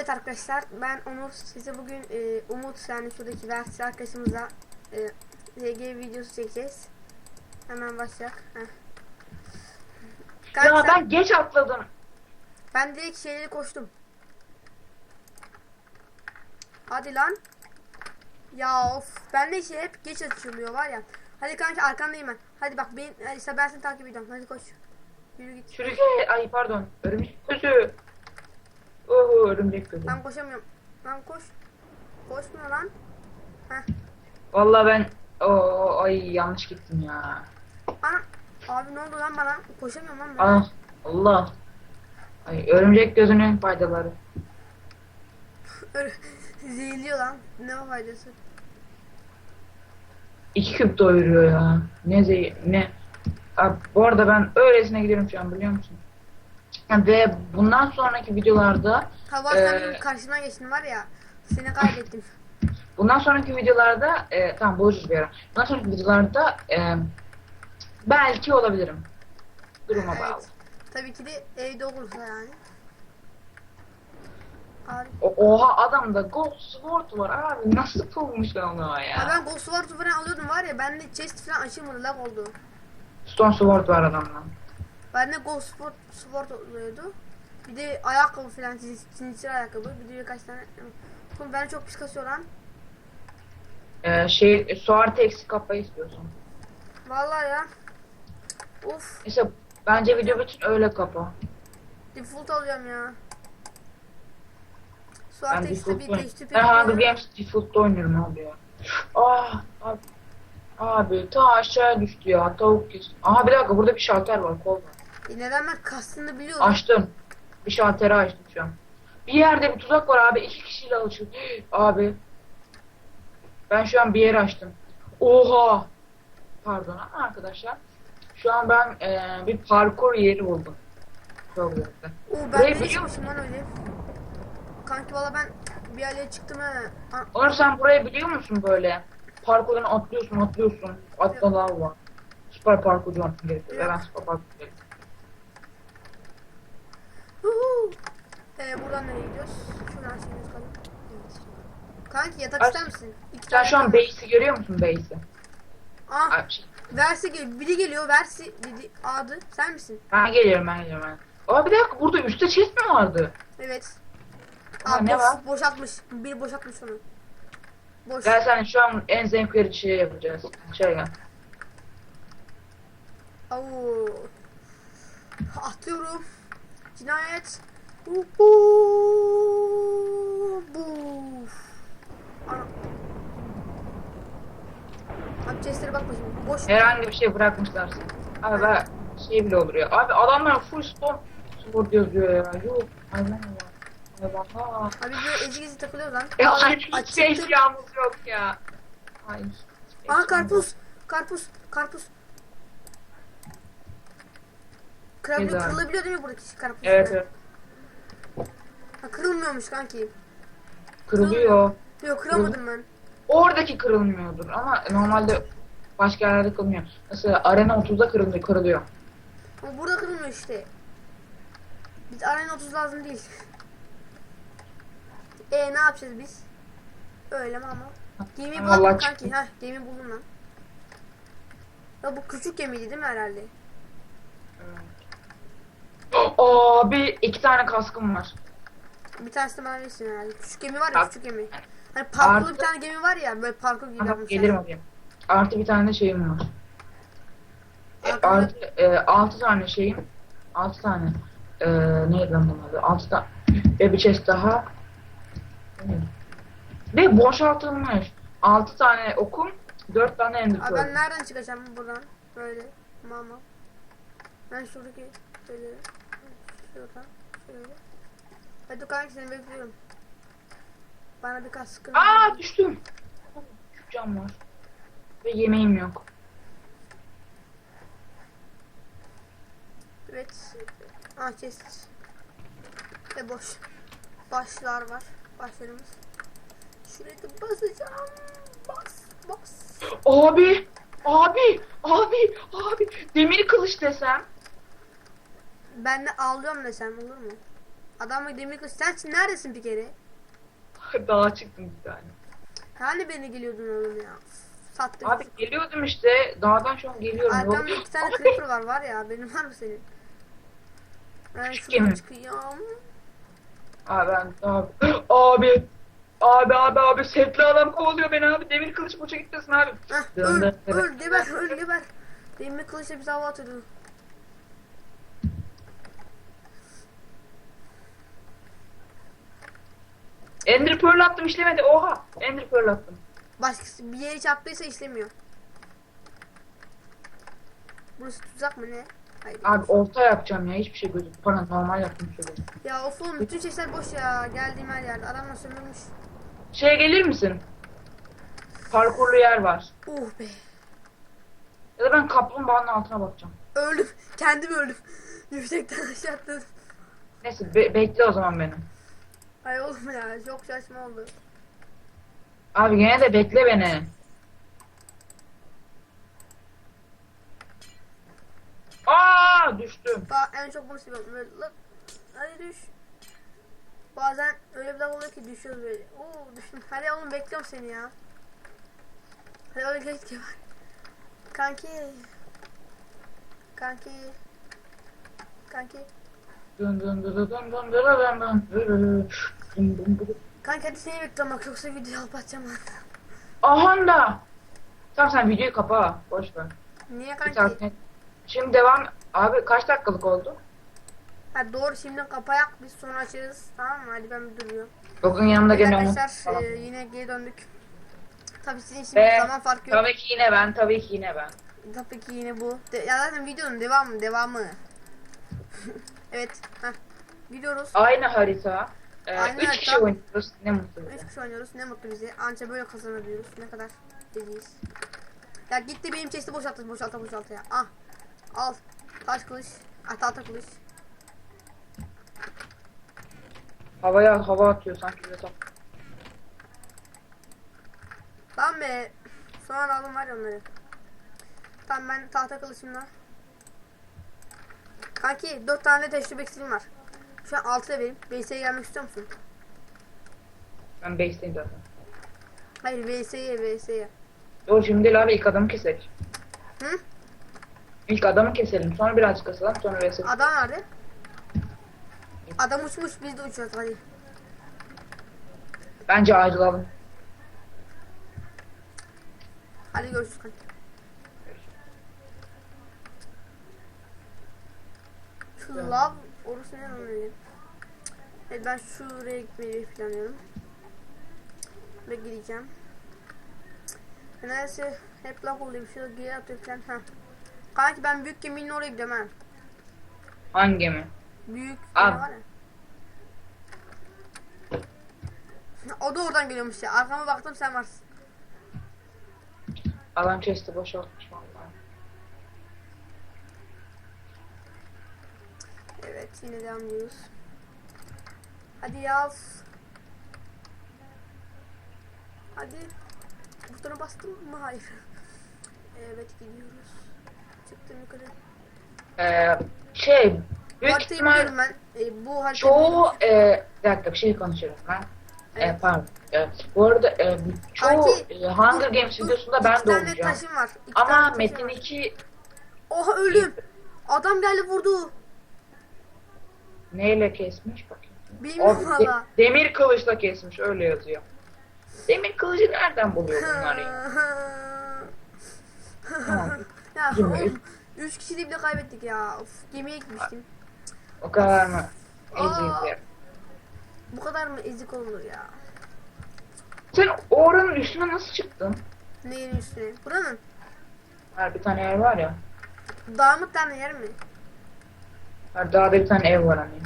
Evet arkadaşlar ben Onur size bugün e, Umut yani şuradaki versiyon arkadaşımızla e, RG videosu çekeceğiz. Hemen başlayalım. Heh. Kanka Ya ben geç atladım. ben direkt şeyleri koştum. Hadi lan. Ya of ben de şey hep geç açılıyor var ya. Hadi kanka arkandayım ben. Hadi bak ben hadi işte ben seni takip ediyorum. Hadi koş. Yürü git. Çürük ay pardon. Örümcek gözü. Oho örümcek gözü. Ben koşamıyorum. Lan koş. Koşmuyor lan. Heh. Vallahi ben o ay yanlış gittim ya. Ana. Abi ne oldu lan bana? Koşamıyorum lan ben. Ah Allah. Ay örümcek gözünün faydaları. Zehirliyor lan. Ne o faydası? İki küp doyuruyor ya. Ne zey ne. Abi, bu arada ben öylesine gidiyorum şu an biliyor musun? Ve bundan sonraki videolarda sen Ee, benim karşımdan geçtin var ya. Seni kaybettim. bundan sonraki videolarda e, tamam buluşuruz bir ara. Bundan sonraki videolarda e, belki olabilirim. Duruma bağlı. Evet. Tabii ki de evde olursa yani. Abi. O- Oha adamda Gold Sword var abi nasıl bulmuşlar onu Ya ya? ben Ghost Sword falan alıyordum var ya bende chest falan açılmadı lag oldu. Stone Sword var adamda. Bende Ghost Sword, Sword oluyordu. Bir de ayakkabı falan sinirli ayakkabı. Bir de birkaç tane. Oğlum beni çok pis kasıyor lan. Ee, şey Suarte eksi kapayı istiyorsun. Vallahi ya. Of. Mesela bence video bütün öyle kapa. Default alıyorum ya. Su Ben default bir değişti Ben Hunger Games default'ta oynuyorum abi ya. Ah abi. Abi ta aşağıya düştü ya tavuk kes. Aha bir dakika burada bir şalter var kol var. Neden ben kastını biliyorum. Açtım. Bir şalteri açtım şu an. Bir yerde bir tuzak var abi iki kişiyle alışıyor. Abi. Ben şu an bir yer açtım. Oha. Pardon ama arkadaşlar. Şu an ben eee, bir parkur yeri buldum. Çok güzel. Oo ben Burayı biliyor çıkmışım lan öyle. Kanki valla ben bir yerlere çıktım ha. Onur sen burayı biliyor musun böyle? Parkurdan atlıyorsun atlıyorsun. Atla var. Süper parkurcu olman gerekiyor. Ben süper parkurcu değilim. Ee, buradan nereye gidiyoruz? Şuradan şimdi çıkalım. Evet. Kanki yatak Aç. ister misin? İki Sen tane şu an yatak- base'i görüyor musun base'i? Ah Ay, şey, versi gel. Biri geliyor versi dedi adı. Sen misin? Ben geliyorum ben geliyorum ben. Aa bir dakika burada üstte chest mi vardı? Evet. Ha, Aa, ne boş, var? boşaltmış. Bir boşaltmış onu. Boş. Gel sen şu an en zevk verici şey yapacağız. Şey gel. Oo. Atıyorum. Cinayet. Abi chestlere bak bakayım. Boş. Herhangi bir şey bırakmışlar. Abi ben şey bile olur ya. Abi adamlar full stone sport yazıyor ya. Yok. Aynen ya. Ay bak. Abi böyle ezi gezi takılıyor lan. Ya Aa, hiç açıktım. eşyamız yok ya. Ay. hiç Aa eşyamız karpuz. Karpuz. Karpuz. Kırabiliyor, Güzel. kırılabiliyor değil mi buradaki karpuz? Evet evet. Ha, kırılmıyormuş kanki. Kırılıyor. Yok kıramadım ben. Oradaki kırılmıyordur ama normalde başka yerlerde kırılmıyor. Mesela arena 30'da kırılıyor. kırılıyor. Ama burada kırılmıyor işte. Biz arena 30 lazım değil. E ne yapacağız biz? Öyle mi ama? Allah bulalım kanki. Heh gemi buldum lan. Ya bu küçük gemiydi değil mi herhalde? Abi iki tane kaskım var. Bir tanesi de bana verirsin herhalde. Küçük gemi var ya Bak. küçük gemi. Hani parkurlu Artı- bir tane gemi var ya böyle parkur gibi yapmışlar. gelirim alayım. Artı bir tane şeyim var. E, Artı e, altı tane şeyim. Altı tane. E, neydi lan bunun adı? Altı tane. Ve bir chest daha. Ve boşaltılmış. Altı tane okum. Dört tane ender Abi ben nereden çıkacağım buradan? Böyle. Mama. Ben şuradaki böyle. Şuradan. Şöyle. Hadi kanki seni bekliyorum. Bana bir kaskın. Aa düştüm. Küçük cam var. Ve yemeğim yok. Evet. Ah chest. Ve boş. Başlar var. Başlarımız. Şuraya da basacağım. Bas. Bas. Abi. Abi. Abi. Abi. Demir kılıç desem. Ben de ağlıyorum desem olur mu? Adamla demir kılıç. Sen neredesin bir kere? Dağa çıktım bir tane. Hani beni geliyordun oğlum ya. Sattık. Abi geliyordum işte. Dağdan şu an geliyorum. Arkamda iki tane creeper var var ya. Benim var mı senin? Ben şuradan çıkıyorum. Abi ben abi. Abi. Abi abi abi setli adam kovalıyor beni abi. Demir kılıç boşa gitmesin abi. Heh, öl, öl, geber, öl, geber. Demir kılıçla bizi hava atıyordu. Ender Pearl attım işlemedi. Oha. Ender Pearl attım. Başkası bir yere çarptıysa işlemiyor. Burası tuzak mı ne? Hayır. Abi orta yapacağım ya. Hiçbir şey gözükmüyor. Pardon normal yaptım şöyle. Ya of oğlum bütün chestler boş ya. Geldiğim her yerde. Adamla sömürmüş. Şeye gelir misin? Parkurlu yer var. Uh be. Ya da ben kaplumbağanın altına bakacağım. Öldüm. Kendim öldüm. Yüksekten aşağı atladım. Neyse be- bekle o zaman beni. Ay oğlum ya çok saçma oldu. Abi gene de bekle beni. Aa düştüm. Bak en çok bunu seviyorum. Böyle. Hadi düş. Bazen öyle bir oluyor ki düşüyoruz böyle. Oo düştüm. Hadi oğlum bekliyorum seni ya. Hadi öyle geç ki var. Kanki. Kanki. Kanki. Kanka hadi seni beklemek yoksa videoyu kapatacağım artık. Aha. Tamam sen videoyu kapa. Boş ver. Niye kanka? Şimdi devam. Abi kaç dakikalık oldu? Ha doğru şimdi kapayak biz sonra açarız. Tamam mı? Hadi ben bir duruyorum. Dokun yanında gene Arkadaşlar e, yine geri döndük. Tabii sizin şimdi Ve, zaman farkı yok. Tabii ki yine ben. Tabii ki yine ben. Tabii ki yine bu. De ya zaten videonun devamı devamı. evet. Heh. Gidiyoruz. Aynı harita. Ee, Aynı üç harita. kişi oynuyoruz. Ne mutlu bize. Üç kişi oynuyoruz. Ne mutlu bize. Anca böyle kazanabiliyoruz. Ne kadar dediyiz. Ya gitti benim chest'i boşalttı boşalta boşalta ya. Ah. Al. Taş kılıç. Ah tahta kılıç. Havaya hava atıyor sanki bize top. Tamam be. Sonra aldım var ya onları. Tamam ben tahta kılıçımla. Kanki 4 tane tecrübe eksiğim var. Şu an 6 levelim. VS'ye gelmek istiyor musun? Ben base'teyim zaten. Hayır VS'ye VS'ye. Doğru şimdi değil abi ilk adamı keselim. Hı? İlk adamı keselim. Sonra birazcık kasalım. Sonra vs. Adam nerede? Adam uçmuş biz de uçuyoruz hadi. Bence ayrılalım. Hadi görüşürüz kanki. Lav orası ne öyle? Evet ben şuraya gitmeyi planlıyorum. Ve gideceğim. Neredeyse hep lav oluyor. Bir şey geri atıyor falan. Ha. Kanki ben büyük geminin oraya gidiyorum ha. Hangi gemi? Büyük gemi var ya. O da oradan geliyormuş ya. Arkama baktım sen varsın. Adam chest'i boşaltmış vallahi. Evet yine devam ediyoruz. Hadi yaz. Hadi. Butona bastım mı? Hayır. Evet gidiyoruz. Çıktım yukarı. Ee, şey büyük Haritayı ihtimal biliyorum ben. E, bu çoğu e, bir dakika bir şey konuşuyoruz ben. E, Evet. pardon. E, bu arada e, çoğu Kanki, e, Hunger dur, Games dur. videosunda ben de tane olacağım. taşım var. İki Ama tane taşım Metin var. 2 Oha ölüm. Adam geldi vurdu. Neyle kesmiş bakayım. Bilmiyorum O de- valla. demir kılıçla kesmiş öyle yazıyor. Demir kılıcı nereden buluyor bunlar ya? Tamam. ya oğlum, üç kişiyi bile kaybettik ya. Of, gemiye gitmiştim. O kadar mı? Aa. Bu kadar mı ezik olunur ya? Sen o oranın üstüne nasıl çıktın? Neyin üstüne? Buranın. Her bir tane yer var ya. Dağımık tane yer mi? Her dağda bir tane ev var hani.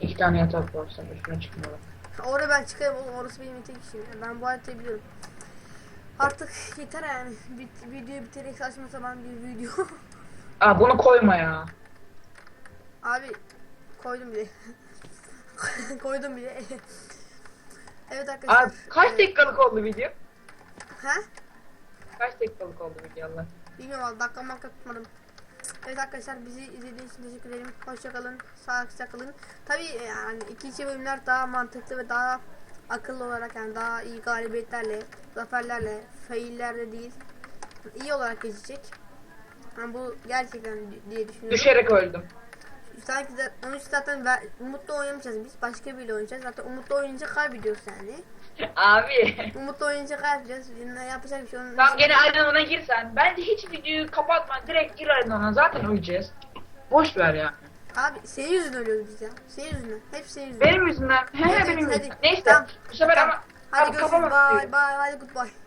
İki tane yatak var sen üstüne çıkmıyorlar. Oraya ben çıkarım oğlum. Orası benim tek işim. Ben bu haritayı biliyorum. Artık yeter yani. Bit, videoyu bitirerek saçma sapan bir video. Aa bunu koyma ya. Abi koydum bile. koydum bile. evet arkadaşlar. Abi kaç Ee, dakikalık oldu video? Ha? Kaç dakikalık oldu video Allah? Bilmiyorum dakika makka tutmadım. Evet arkadaşlar bizi izlediğiniz için teşekkür ederim. Hoşçakalın. Sağlıkla kalın. Tabii yani ikinci bölümler daha mantıklı ve daha akıllı olarak yani daha iyi galibiyetlerle, zaferlerle, faillerle değil. iyi olarak geçecek. Yani bu gerçekten diye düşünüyorum. Düşerek öldüm. Sanki onun için zaten ver- Umut'la oynamayacağız biz. Başka biriyle oynayacağız. Zaten Umut'la oynayınca kaybediyoruz yani. Abi. Umut'la oynayınca kaybedeceğiz. Yani yapacak bir şey onun Tamam gene arenana gir sen. Bence hiç videoyu kapatma. Direkt gir arenana. Zaten öleceğiz. Boş ver ya. Abi senin yüzünden ölüyoruz biz ya. Senin yüzünden. Hep senin yüzünden. Benim yüzümden. He Hadi, benim hadi. yüzümden. Neyse. Tamam. Bu sefer Tamam. ama Hadi abi görüşürüz. Bye bye. Hadi goodbye.